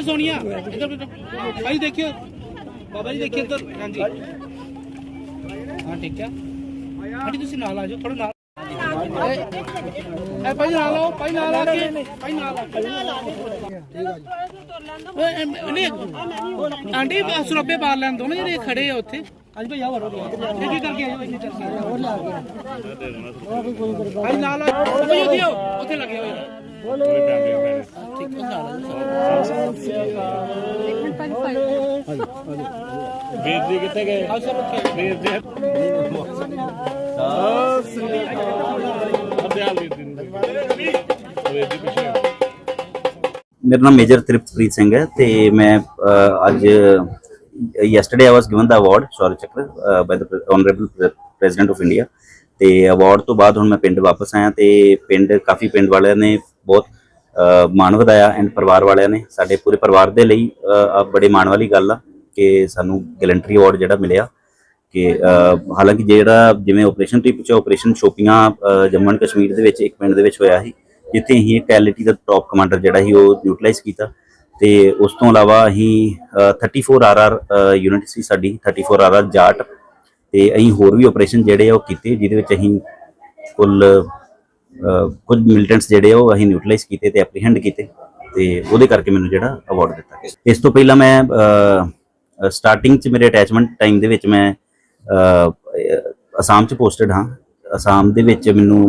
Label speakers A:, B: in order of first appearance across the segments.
A: ਇਹ ਸੋਨੀਆ ਇੱਧਰ ਭਾਈ ਦੇਖਿਓ। ਬਾਬਾ ਜੀ ਦੇਖਿਓ ਇੱਧਰ। ਹਾਂਜੀ। ਹਾਂ ਠੀਕ ਹੈ ਆਂਟੀ ਤੁਸੀਂ ਨਾਲ ਆ ਜਾਓ ਥੋੜਾ ਨਾਲ। ਇਹ ਭਾਈ ਨਾਲ ਆਓ ਭਾਈ ਨਾਲ ਆ ਕੇ। ਭਾਈ ਨਾਲ ਆ ਕੇ। ਨਹੀਂ ਆਂਟੀ ਸੁਰੱਬੇ ਬਾਹਰ ਲੈਣ ਦੋ ਨਾ ਜਿਹੜੇ ਖੜੇ ਆ ਉੱਥੇ। ਅੱਜ ਭਈ ਆ ਵਰੋ ਇਹ ਕੀ ਕਰਕੇ ਆਏ ਹੋ? ਇੰਨੀ ਚੱਲ ਭਾਈ ਨਾਲ ਆ ਭਾਈ ਉੱਥੇ ਲੱਗੇ ਹੋਏ
B: ਵੀਰ ਜੀ ਕਿੱਥੇ ਗਏ?
A: ਸਰ
B: ਵੀਰ ਜੀ। ਅਧਿਆਲ ਵੀਰ ਜੀ ਵੀਰ ਜੀ ਪਿੱਛੇ
C: ਮੇਰਾ ਨਾਮ ਮੇਜਰ ਤ੍ਰਿਪਤਪ੍ਰੀਤ ਸਿੰਘ ਹੈ ਤੇ ਮੈਂ ਅੱਜ yesterday I was given the award Shaurya Chakra by the honourable president of India ਤੇ ਅਵਾਰਡ ਤੋਂ ਬਾਅਦ ਹੁਣ ਮੈਂ ਪਿੰਡ ਵਾਪਸ ਆਇਆ ਤੇ ਪਿੰਡ ਕਾਫੀ ਪਿੰਡ ਵਾਲਿਆਂ ਨੇ ਬਹੁਤ ਮਾਣ ਵਧਾਇਆ ਐਂਡ ਪਰਿਵਾਰ ਵਾਲਿਆਂ ਨੇ। ਸਾਡੇ ਪੂਰੇ ਪਰਿਵਾਰ ਦੇ ਲਈ ਬੜੇ ਮਾਣ ਵਾਲੀ ਗੱਲ ਆ ਕਿ ਸਾਨੂੰ ਗੈਲੰਟਰੀ ਅਵਾਰਡ ਜਿਹੜਾ ਮਿਲਿਆ ਕਿ ਹਾਲਾਂਕਿ ਜਿਹੜਾ ਜਿਵੇਂ ਆਪਰੇਸ਼ਨ ਤੁਸੀਂ ਪੁੱਛਿਆ ਆਪਰੇਸ਼ਨ ਸ਼ੋਪੀਆਂ ਜੰਮੂ ਐਂਡ ਕਸ਼ਮੀਰ ਦੇ ਵਿੱਚ ਇੱਕ ਪਿੰਡ ਦੇ ਵਿੱਚ ਹੋਇਆ ਸੀ ਜਿੱਥੇ ਅਸੀਂ ਇੱਕ ਐਲਟੀ ਦਾ ਟੌਪ ਕਮਾਂਡਰ ਜਿਹੜਾ ਸੀ ਉਹ ਨਿਊਟਰਲਾਈਜ਼ ਕੀਤਾ ਤੇ ਉਸ ਤੋਂ ਇਲਾਵਾ ਅਸੀਂ ਅਹ, 34 ਆਰਆਰ ਯੂਨਿਟ ਸੀ ਸਾਡੀ 34 ਆਰਆਰ ਜਾਟ ਤੇ ਅਸੀਂ ਹੋਰ ਵੀ ਆਪਰੇਸ਼ਨ ਜਿਹੜੇ ਆ ਉਹ ਕੀਤੇ ਜਿਹਦੇ ਵਿੱਚ ਅਸੀਂ ਕੁੱਲ ਕੁਝ ਮਿਲੀਟੈਂਟਸ ਜਿਹੜੇ ਉਹ ਅਸੀਂ ਨਿਊਟਰਲਾਈਜ਼ ਕੀਤੇ ਤੇ ਐਪਰੀਹੈਂਡ ਕੀਤੇ ਤੇ ਉਹਦੇ ਕਰਕੇ ਮੈਨੂੰ ਜਿਹੜਾ ਅਵਾਰਡ ਦਿੱਤਾ ਗਿਆ। ਇਸ ਤੋਂ ਪਹਿਲਾਂ ਮੈਂ ਸਟਾਰਟਿੰਗ ਚ ਮੇਰੇ ਅਟੈਚਮੈਂਟ ਟਾਈਮ ਦੇ ਵਿੱਚ ਮੈਂ ਅਸਾਮ ਚ ਪੋਸਟਡ ਹਾਂ। ਅਸਾਮ ਦੇ ਵਿੱਚ ਮੈਨੂੰ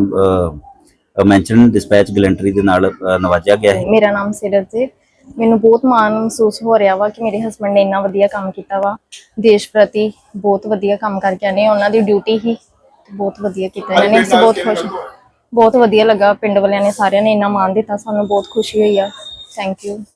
C: ਮੈਂਸ਼ਨ ਡਿਸਪੈਚ ਗਲੈਂਟਰੀ ਦੇ ਨਾਲ ਨਵਾਜਿਆ ਗਿਆ ਹੈ।
D: ਮੇਰਾ ਨਾਮ ਸਿਰਜੀਤ ਮੈਨੂੰ ਬਹੁਤ ਮਾਣ ਮਹਿਸੂਸ ਹੋ ਰਿਹਾ ਵਾ ਕਿ ਮੇਰੇ ਹਸਬੰਡ ਨੇ ਇੰਨਾ ਵਧੀਆ ਕੰਮ ਕੀਤਾ ਵਾ। ਦੇਸ਼ ਪ੍ਰਤੀ ਬਹੁਤ ਵਧੀਆ ਕੰਮ ਕਰਕੇ ਆਨੇ ਉਹਨਾਂ ਦੀ ਡਿਊਟੀ ਹੀ ਬਹੁਤ ਵਧੀਆ ਕੀਤਾ। ਇਹਨਾਂ ਨੇ ਬਹੁਤ ਖੁਸ਼ ਬਹੁਤ ਵਧੀਆ ਲੱਗਾ, ਪਿੰਡ ਵਾਲਿਆਂ ਨੇ ਸਾਰਿਆਂ ਨੇ ਇੰਨਾ ਮਾਣ ਦਿੱਤਾ, ਸਾਨੂੰ ਬਹੁਤ ਖੁਸ਼ੀ ਹੋਈ ਆ। Thank you